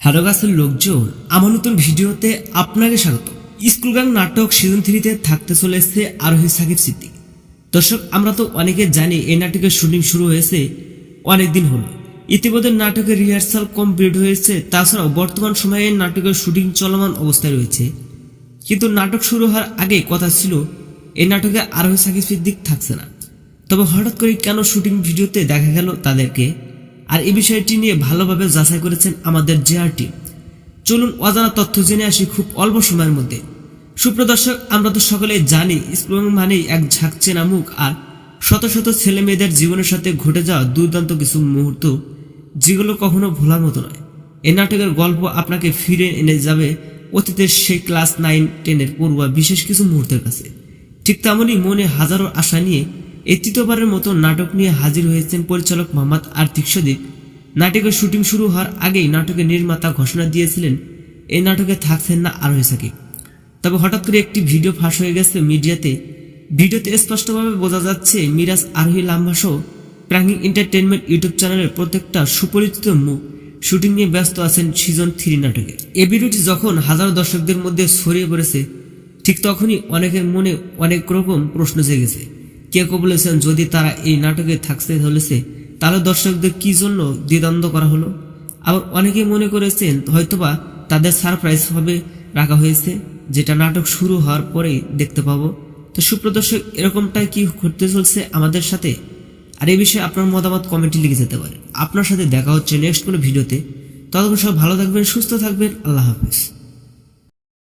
Hello গাছের লোকজন। আমার নতুন ভিডিওতে আপনাকে স্বাগত। নাটক সিজন থ্রিতে থাকতে আরোহী সাকিব সিদ্দিক। দর্শক, আমরা তো অনেকে জানি এই নাটকের শুটিং শুরু হয়েছে অনেকদিন হলো। ইতিমধ্যে নাটকের রিহার্সাল কমপ্লিট হয়েছে, তাছাড়াও বর্তমান সময়ে নাটকের শুটিং চলমান অবস্থায় রয়েছে। কিন্তু নাটক শুরু হওয়ার আগে কথা ছিল এই নাটকে আরোহী সাকিব সিদ্দিক থাকছে না। তবে হঠাৎ করে কেন শুটিং ভিডিওতে দেখা গেল তাদেরকে? আর এই বিষয়টি নিয়ে ভালোভাবে যাচাই করেছেন আমাদের জেআর টিম। চলুন অজানা তথ্য জেনে আসি খুব অল্প সময়ের মধ্যে। সুপ্রদর্শক আমরা তো সকলে জানি স্কুল মানেই এক ঝাঁকচেনা মুখ, আর শত শত ছেলে মেয়েদের জীবনের সাথে ঘটে যাওয়া দুর্দান্ত কিছু মুহূর্ত, যেগুলো কখনো ভোলার মতো নয়। এই নাটকের গল্প আপনাকে ফিরে এনে যাবে অতীতের সেই ক্লাস নাইন, টেনের পড়ুয়া বিশেষ কিছু মুহূর্তের কাছে। ঠিক তেমনই মনে হাজারো আশা নিয়ে এই তৃতীয়বারের মতো নাটক নিয়ে হাজির হয়েছেন পরিচালক মোহাম্মদ আর্থিক সদীপ। নাটকের শুটিং শুরু হওয়ার আগেই নাটকের নির্মাতা ঘোষণা দিয়েছিলেন এই নাটকে থাকছেন না আরোহী সাকিব তবে হঠাৎ করে একটি ভিডিও ফাঁস হয়ে গেছে মিডিয়াতে। ভিডিওতে স্পষ্টভাবে বোঝা যাচ্ছে, মিরাজ, আরোহী লাম্বা সহ প্রাঙ্গিং এন্টারটেনমেন্ট ইউটিউব চ্যানেলের প্রত্যেকটা সুপরিচিত মুখ শুটিং নিয়ে ব্যস্ত আছেন সিজন থ্রি নাটকে। এই ভিডিওটি যখন হাজারো দর্শকদের মধ্যে ছড়িয়ে পড়েছে ঠিক তখনই অনেকের মনে অনেক রকম প্রশ্ন জেগেছে। কে বলেছেন, যদি তারা এই নাটকে থাকতে চলেছে, তাহলে দর্শকদের কি জন্য দ্বিদ্বন্দ্ব করা হলো? আবার অনেকে মনে করেছেন, হয়তোবা তাদের সারপ্রাইজ ভাবে রাখা হয়েছে, যেটা নাটক শুরু হওয়ার পরেই দেখতে পাবো। তো সুপ্রদর্শক এরকমটাই কি ঘটতে চলছে আমাদের সাথে? আর এই বিষয়ে আপনার মতামত কমেন্টে লিখে যেতে পারে আপনার সাথে দেখা হচ্ছে নেক্সট কোনো ভিডিওতে। ততক্ষণ সব ভালো থাকবেন, সুস্থ থাকবেন, আল্লাহ হাফিজ।